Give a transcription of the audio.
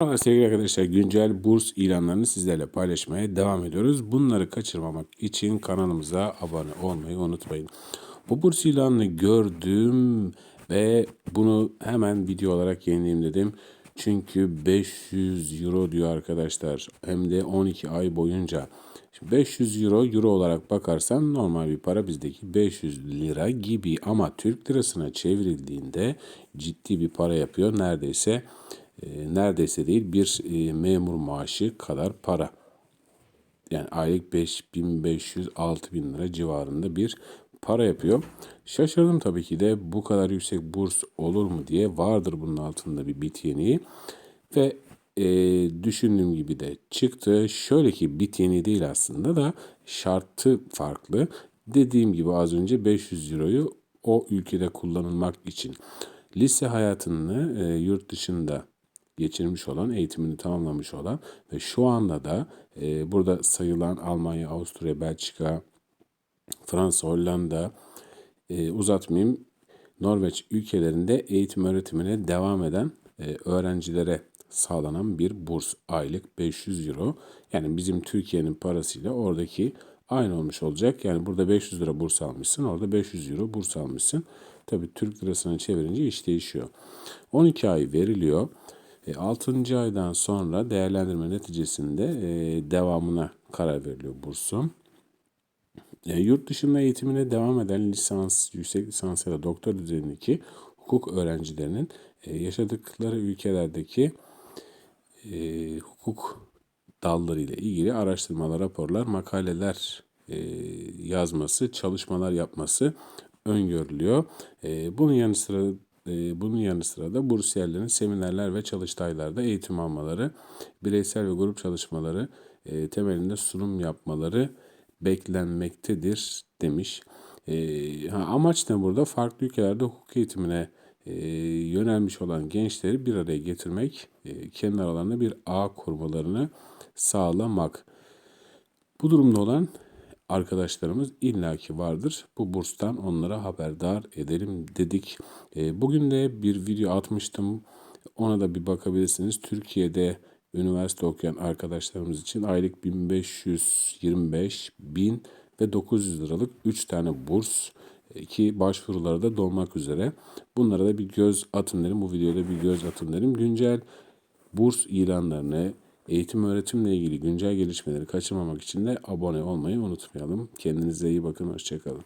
Merhaba sevgili arkadaşlar güncel burs ilanlarını sizlerle paylaşmaya devam ediyoruz. Bunları kaçırmamak için kanalımıza abone olmayı unutmayın. Bu burs ilanını gördüm ve bunu hemen video olarak yayınlayayım dedim. Çünkü 500 euro diyor arkadaşlar hem de 12 ay boyunca. Şimdi 500 euro euro olarak bakarsan normal bir para bizdeki 500 lira gibi ama Türk lirasına çevrildiğinde ciddi bir para yapıyor. Neredeyse e, neredeyse değil bir e, memur maaşı kadar para. Yani aylık 5500-6000 lira civarında bir para yapıyor. Şaşırdım tabii ki de bu kadar yüksek burs olur mu diye vardır bunun altında bir bit yeniği. Ve e, düşündüğüm gibi de çıktı. Şöyle ki bit yeni değil aslında da şartı farklı. Dediğim gibi az önce 500 euroyu o ülkede kullanılmak için lise hayatını e, yurt dışında geçirmiş olan, eğitimini tamamlamış olan ve şu anda da e, burada sayılan Almanya, Avusturya, Belçika, Fransa, Hollanda e, uzatmayayım Norveç ülkelerinde eğitim öğretimine devam eden e, öğrencilere sağlanan bir burs aylık 500 euro. Yani bizim Türkiye'nin parasıyla oradaki aynı olmuş olacak. Yani burada 500 lira burs almışsın, orada 500 euro burs almışsın. Tabii Türk lirasına çevirince iş değişiyor. 12 ay veriliyor. E, 6. aydan sonra değerlendirme neticesinde e, devamına karar veriliyor bursun. E, yurt dışında eğitimine devam eden lisans, yüksek lisans ya da doktor düzeyindeki hukuk öğrencilerinin e, yaşadıkları ülkelerdeki e, hukuk dalları ile ilgili araştırmalar, raporlar, makaleler yazması, çalışmalar yapması öngörülüyor. Bunun yanı sıra bunun yanı sıra da bursiyerlerin seminerler ve çalıştaylarda eğitim almaları, bireysel ve grup çalışmaları e, temelinde sunum yapmaları beklenmektedir demiş. E, amaç ne burada? Farklı ülkelerde hukuk eğitimine e, yönelmiş olan gençleri bir araya getirmek, kendi aralarında bir ağ kurmalarını sağlamak. Bu durumda olan arkadaşlarımız illaki vardır. Bu burstan onlara haberdar edelim dedik. E, bugün de bir video atmıştım. Ona da bir bakabilirsiniz. Türkiye'de üniversite okuyan arkadaşlarımız için aylık 1525, 1000 ve 900 liralık 3 tane burs ki başvuruları da dolmak üzere. Bunlara da bir göz atın derim. Bu videoda bir göz atın derim. Güncel burs ilanlarını, eğitim öğretimle ilgili güncel gelişmeleri kaçırmamak için de abone olmayı unutmayalım. Kendinize iyi bakın. Hoşçakalın.